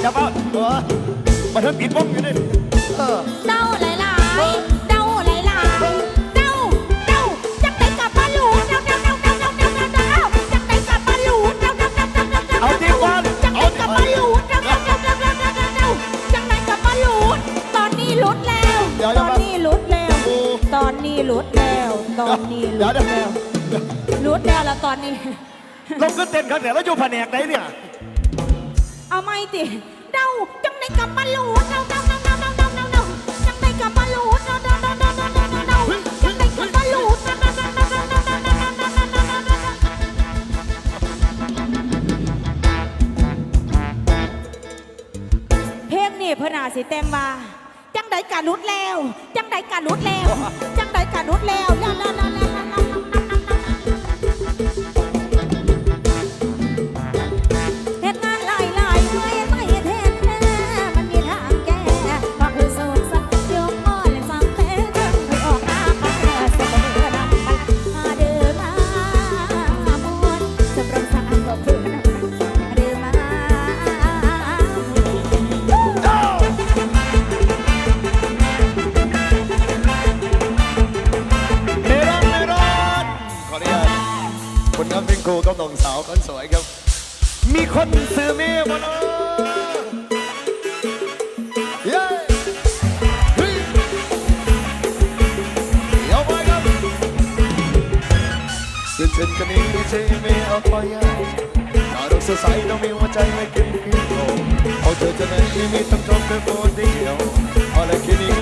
อย่ามาทันปิดวงอยู่นี่เออเด้าหลายหลายเด้าหลายหลายเด้าเด้าจักได้กลับมาลูเด้าเด้าเด้าเด้าเด้าเด้าเด้าเจ้าจักได้กลับมาลูเด้าเด้าเด้าเด้าเด้าเด้าเอาที่ก่อนจักได้กลับมาลูเด้าเด้าเด้าเด้าเด้าเด้าเด้าเจ้าจักได้กลับมาลูตอนนี้หลุดแล้วตอนนี้หลุดแล้วตอนนี้หลุดแล้วตอนนี้หลุดแล้วหลุดแล้วแล้วตอนนี้เราก็เต้นครับเนี่ยแล้วอยู่แผนกไหนเนี่ย ติเดาจังได้กับมาลูดเดาเดาเดาเดาเดาเดาเดาเดาจังได้กับมาลูดเดาเดาเดาเดาเดาเดาเดาเดาจังได้กับมาลูดเดาเดาเดาเดาเดาเดาเดาเดาเดาเดาเดาเพลงนี่พนาสิแต่งว่าจังได้กะนุดแล้ว จังได้กะนุดแล้ว จังได้ คนงานเพลงครูกับน้องสาวคนสวยครับ มีคนซื้อเมียมาเนาะเย้เฮ้ยเดี๋ยวไปครับเส้นเส้นกันนี้ไม่ใช่ไม่เอาไปอะน่ารักสดใสต้องมีหัวใจไม่กินกินโลเอาเธอจะไหนมีต้องจบเป็นคนเดียวเอาละแค่นี้